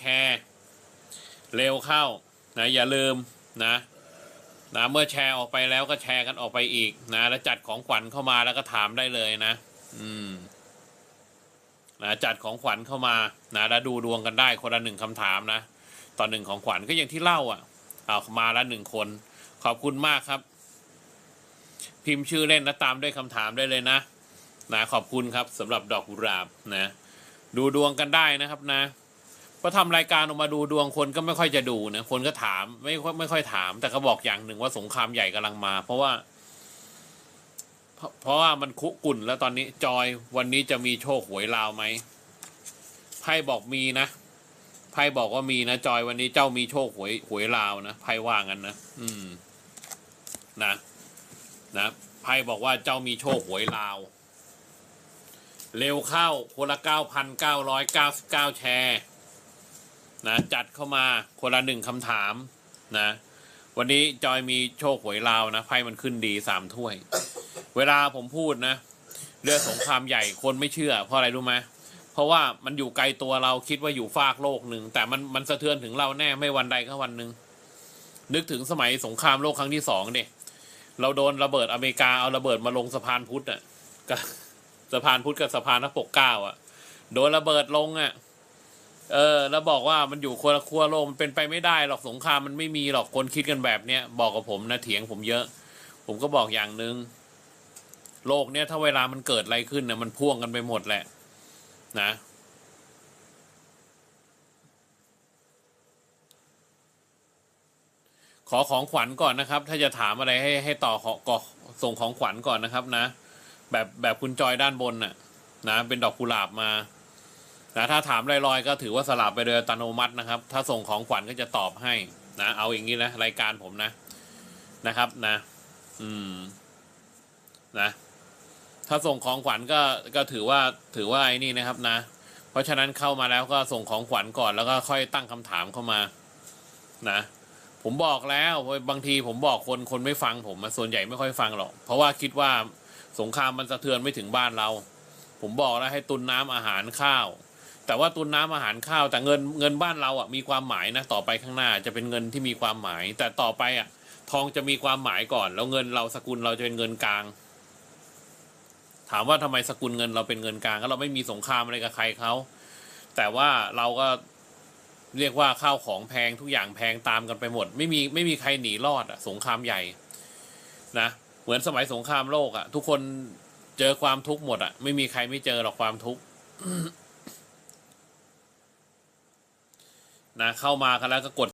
แชร์ เร็วเข้านะอย่าลืมนะนะเมื่อแชร์ออกไปแล้วก็แชร์กันออกไปอีกนะแล้วจัดของขวัญเข้ามาแล้วก็ถามได้เลยนะ อืมนะจัดของขวัญเข้ามานะแล้วดูดวงกันได้คนละหนึ่งคำถามนะตอนหนึ่งของขวัญก็อย่างที่เล่าอะเอามาละหนึ่งคน ขอบคุณมากครับ พิมพ์ชื่อเล่นนะตามด้วยคำถามได้เลยนะนะขอบคุณครับสำหรับดอกกุหลาบนะ ดูดวงกันได้นะครับนะ พอทำรายการออกมาดูดวงคนก็ไม่ค่อยจะดูนะคนก็ถามไม่ค่อยไม่ค่อยถาม แต่เขาบอกอย่างหนึ่งว่าสงครามใหญ่กำลังมา เพราะว่าเพราะเพราะว่ามันคุกุ่นแล้วตอนนี้จอยวันนี้จะมีโชคหวยลาวไหมไพ่บอกมีนะไพ่บอกว่ามีนะจอยวันนี้เจ้ามีโชคหวยหวยลาวนะไพ่ว่างั้นนะอืม นะนะไพ่บอกว่าเจ้ามีโชคหวยลาว เร็วเข้าคนละเก้าพันเก้าร้อยเก้าสิบเก้าแชร์ นะจัดเข้ามาคนละหนึ่งคำถามนะวันนี้จอยมีโชคหวยลาวนะไพ่มันขึ้นดีสามถ้วย เวลาผมพูดนะเรื่องสงครามใหญ่คนไม่เชื่อ เพราะอะไรรู้ไหมเพราะว่ามันอยู่ไกลตัวเราคิดว่าอยู่ฟากโลกหนึ่งแต่มันมันสะเทือนถึงเราแน่ไม่วันใดก็วันหนึ่งนึกถึงสมัยสงครามโลกครั้งที่สองเนี่ยเราโดนระเบิดอเมริกาเอาระเบิดมาลงสะพานพุทธอะก็สะพานพุทธกับสะพานพระปกเก้าอะ โดนระเบิดลงอะ เออ แล้วบอกว่ามันอยู่คนละขั้วโลกมันเป็นไปไม่ได้หรอกสงครามมันไม่มีหรอกคนคิดกันแบบเนี้ยบอกกับผมนะเถียงผมเยอะ ผมก็บอกอย่างหนึ่งโลกเนี้ยถ้าเวลามันเกิดอะไรขึ้นเนี่ยมันพ่วงกันไปหมดแหละ นะขอของขวัญก่อนนะครับ ถ้าจะถามอะไรให้ให้ต่อขอขอส่งของขวัญก่อนนะครับนะ แบบแบบคุณจอยด้านบนน่ะ นะ เป็นดอกกุหลาบมา นะถ้าถามลอยๆก็ถือว่าสลับไปโดยอัตโนมัตินะครับ ถ้าส่งของขวัญก็จะตอบให้นะเอาอย่างนี้นะรายการผมนะนะครับนะ อืมนะถ้าส่งของขวัญก็ก็ถือว่าถือว่าไอ้นี่นะครับนะ เพราะฉะนั้นเข้ามาแล้วก็ส่งของขวัญก่อนแล้วก็ค่อยตั้งคำถามเข้ามา นะ ผมบอกแล้วบางทีผมบอกคนคนไม่ฟังผมอะส่วนใหญ่ไม่ค่อยฟังหรอก เพราะว่าคิดว่าสงครามมันสะเทือนไม่ถึงบ้านเรา ผมบอกแล้วให้ตุนน้ำอาหารข้าว แต่ว่าตุนน้ำอาหารข้าวแต่เงินเงินบ้านเราอะมีความหมายนะต่อไปข้างหน้าจะเป็นเงินที่มีความหมาย แต่ต่อไปอะ ทองจะมีความหมายก่อน แล้วเงินเราสกุลเราจะเป็นเงินกลาง ถามว่าทำไมสกุลเงินเราเป็นเงินกลางก็เราไม่มีสงครามอะไรกับใครเขาแต่ว่าเราก็เรียกว่าข้าวของแพงทุกอย่างแพงตามกันไปหมด ไม่มีไม่มีใครหนีรอดอะ สงครามใหญ่ นะเหมือนสมัยสงครามโลกอะ ทุกคนเจอความทุกข์หมดอะ ไม่มีใครไม่เจอหรอกความทุกข์ นะเข้ามากันแล้วก็กด